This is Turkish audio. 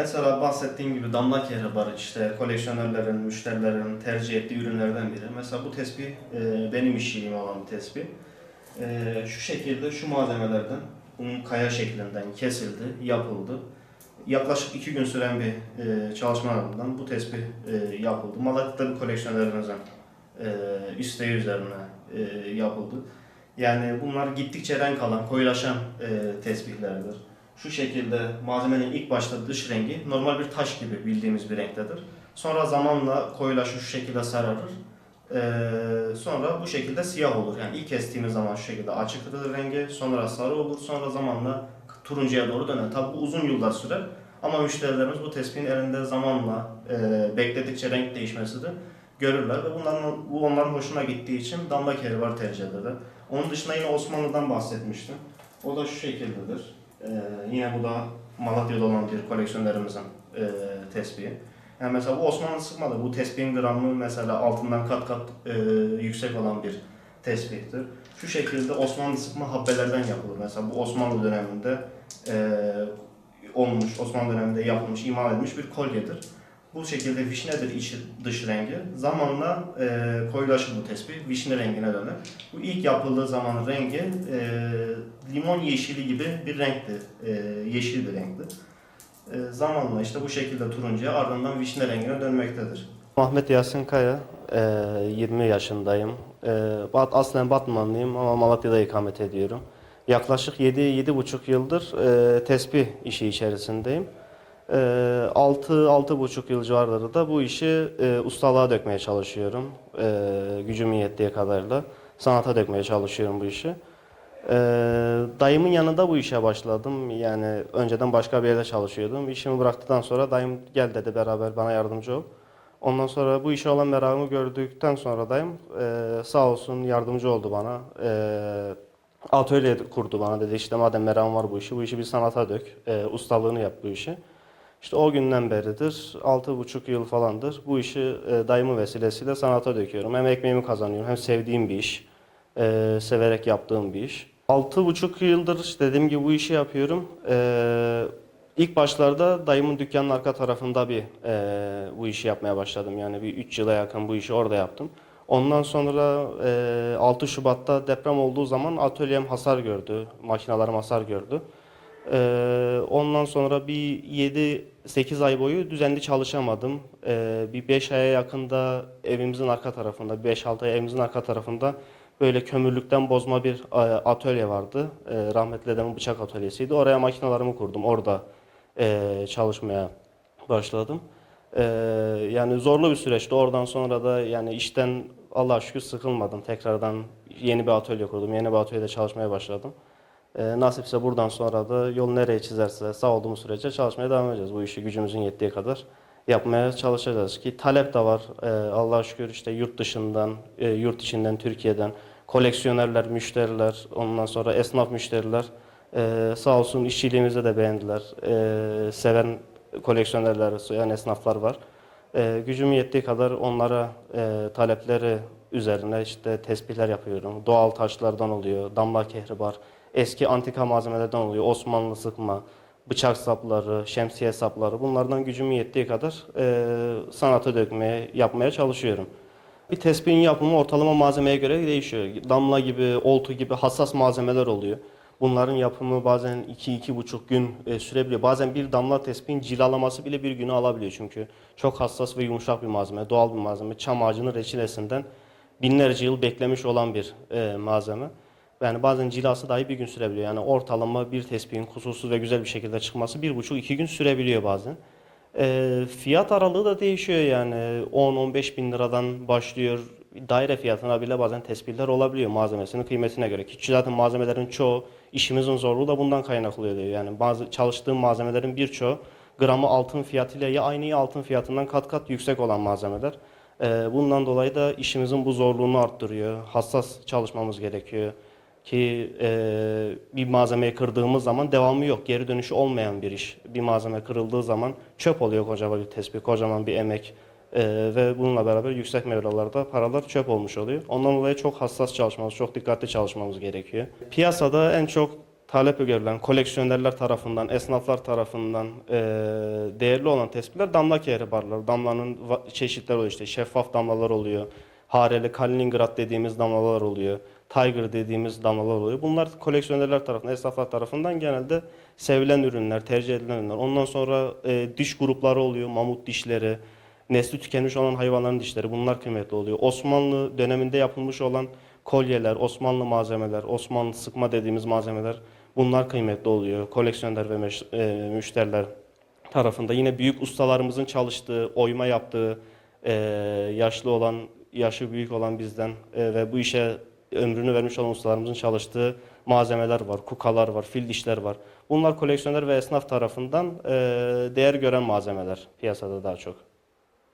Mesela bahsettiğim gibi damla kehribarı işte koleksiyonerlerin, müşterilerin tercih ettiği ürünlerden biri. Mesela bu tespih e, benim işçiliğim olan bir tespih. E, şu şekilde şu malzemelerden bunun kaya şeklinden kesildi, yapıldı. Yaklaşık iki gün süren bir e, çalışma ardından bu tespih e, yapıldı. Malatya'da bir koleksiyonerimizin e, isteği üzerine e, yapıldı. Yani bunlar gittikçe renk alan, koyulaşan e, tespihlerdir. Şu şekilde malzemenin ilk başta dış rengi normal bir taş gibi bildiğimiz bir renktedir. Sonra zamanla koyulaşır şu şekilde sararır. Ee, sonra bu şekilde siyah olur. Yani ilk kestiğimiz zaman şu şekilde açıktır rengi, sonra sarı olur, sonra zamanla turuncuya doğru döner. Tabi bu uzun yıllar sürer. Ama müşterilerimiz bu tespihin elinde zamanla e, bekledikçe renk değişmesi de görürler ve bunların, bu onların hoşuna gittiği için damla kehribar tercih ederler. Onun dışında yine Osmanlı'dan bahsetmiştim. O da şu şekildedir. Ee, yine bu da Malatya'da olan bir koleksiyonerimizin e, tespihi. Yani mesela bu Osmanlı sıkmadı. Bu tespihin gramı mesela altından kat kat e, yüksek olan bir tespihtir. Şu şekilde Osmanlı sıkma habbelerden yapılır. Mesela bu Osmanlı döneminde e, olmuş, Osmanlı döneminde yapılmış, imal edilmiş bir kolyedir. Bu şekilde vişnedir içi dış rengi. Zamanla e, koyulaşır bu tespih, vişne rengine döner. Bu ilk yapıldığı zaman rengi e, limon yeşili gibi bir renkti. E, yeşil bir renkti. E, zamanla işte bu şekilde turuncuya ardından vişne rengine dönmektedir. Ahmet Yasin Kaya, e, 20 yaşındayım. E, Aslen Batmanlıyım ama Malatya'da ikamet ediyorum. Yaklaşık 7-7,5 yıldır e, işi içerisindeyim. 6-6,5 yıl civarları da bu işi e, ustalığa dökmeye çalışıyorum. E, gücümün yettiği kadarıyla sanata dökmeye çalışıyorum bu işi. E, dayımın yanında bu işe başladım. Yani önceden başka bir yerde çalışıyordum. İşimi bıraktıktan sonra dayım gel dedi beraber bana yardımcı ol. Ondan sonra bu işe olan merakımı gördükten sonra dayım e, sağ olsun yardımcı oldu bana. E, atölye kurdu bana dedi işte madem merakın var bu işi bu işi bir sanata dök. Ustalığını yap bu işi. İşte o günden beridir, altı buçuk yıl falandır bu işi e, dayımın vesilesiyle sanata döküyorum. Hem ekmeğimi kazanıyorum hem sevdiğim bir iş, e, severek yaptığım bir iş. Altı buçuk yıldır işte dediğim gibi bu işi yapıyorum. E, ilk başlarda dayımın dükkanının arka tarafında bir e, bu işi yapmaya başladım. Yani bir üç yıla yakın bu işi orada yaptım. Ondan sonra e, 6 Şubat'ta deprem olduğu zaman atölyem hasar gördü, makinalarım hasar gördü. Ee, ondan sonra bir 7-8 ay boyu düzenli çalışamadım. Ee, bir 5 aya yakında evimizin arka tarafında, 5-6 ay evimizin arka tarafında böyle kömürlükten bozma bir e, atölye vardı. Ee, rahmetli dedemin bıçak atölyesiydi. Oraya makinalarımı kurdum. Orada e, çalışmaya başladım. Ee, yani zorlu bir süreçti. Oradan sonra da yani işten Allah'a şükür sıkılmadım. Tekrardan yeni bir atölye kurdum. Yeni bir atölyede çalışmaya başladım. E, nasipse buradan sonra da yol nereye çizerse sağ olduğumuz sürece çalışmaya devam edeceğiz. Bu işi gücümüzün yettiği kadar yapmaya çalışacağız ki talep de var. E, Allah'a şükür işte yurt dışından, e, yurt içinden, Türkiye'den koleksiyonerler, müşteriler, ondan sonra esnaf müşteriler e, sağ olsun işçiliğimizi de beğendiler. E, seven koleksiyonerler, yani esnaflar var. E, gücüm yettiği kadar onlara e, talepleri üzerine işte tespihler yapıyorum. Doğal taşlardan oluyor, damla kehribar, eski antika malzemelerden oluyor. Osmanlı sıkma, bıçak sapları, şemsiye sapları bunlardan gücüm yettiği kadar e, sanata dökmeye, yapmaya çalışıyorum. Bir tespihin yapımı ortalama malzemeye göre değişiyor. Damla gibi, oltu gibi hassas malzemeler oluyor. Bunların yapımı bazen 2-2,5 gün e, sürebiliyor. Bazen bir damla tespihin cilalaması bile bir günü alabiliyor. Çünkü çok hassas ve yumuşak bir malzeme, doğal bir malzeme. Çam ağacının reçinesinden binlerce yıl beklemiş olan bir e, malzeme. Yani bazen cilası dahi bir gün sürebiliyor. Yani ortalama bir tespihin kusursuz ve güzel bir şekilde çıkması bir buçuk iki gün sürebiliyor bazen. E, fiyat aralığı da değişiyor yani 10-15 bin liradan başlıyor. Daire fiyatına bile bazen tespihler olabiliyor malzemesinin kıymetine göre. Ki zaten malzemelerin çoğu işimizin zorluğu da bundan kaynaklanıyor. Yani bazı çalıştığım malzemelerin birçoğu gramı altın fiyatıyla ya aynı ya altın fiyatından kat kat yüksek olan malzemeler. Ee, Bundan dolayı da işimizin bu zorluğunu arttırıyor. Hassas çalışmamız gerekiyor. Ki e, bir malzemeyi kırdığımız zaman devamı yok. Geri dönüşü olmayan bir iş. Bir malzeme kırıldığı zaman çöp oluyor kocaman bir tespih, kocaman bir emek. E, ve bununla beraber yüksek mevralarda paralar çöp olmuş oluyor. Ondan dolayı çok hassas çalışmamız, çok dikkatli çalışmamız gerekiyor. Piyasada en çok talep görülen koleksiyonerler tarafından, esnaflar tarafından e, değerli olan tespitler damla kehribarları. Damlanın va- çeşitleri oluyor işte şeffaf damlalar oluyor. Hareli Kaliningrad dediğimiz damlalar oluyor. Tiger dediğimiz damlalar oluyor. Bunlar koleksiyonerler tarafından, esnaflar tarafından genelde sevilen ürünler, tercih edilen ürünler. Ondan sonra e, diş grupları oluyor. Mamut dişleri, nesli tükenmiş olan hayvanların dişleri. Bunlar kıymetli oluyor. Osmanlı döneminde yapılmış olan kolyeler, Osmanlı malzemeler, Osmanlı sıkma dediğimiz malzemeler bunlar kıymetli oluyor. Koleksiyoner ve e, müşteriler tarafında. Yine büyük ustalarımızın çalıştığı, oyma yaptığı, e, yaşlı olan, yaşı büyük olan bizden e, ve bu işe ömrünü vermiş olan ustalarımızın çalıştığı malzemeler var, kukalar var, fil dişler var. Bunlar koleksiyoner ve esnaf tarafından değer gören malzemeler piyasada daha çok.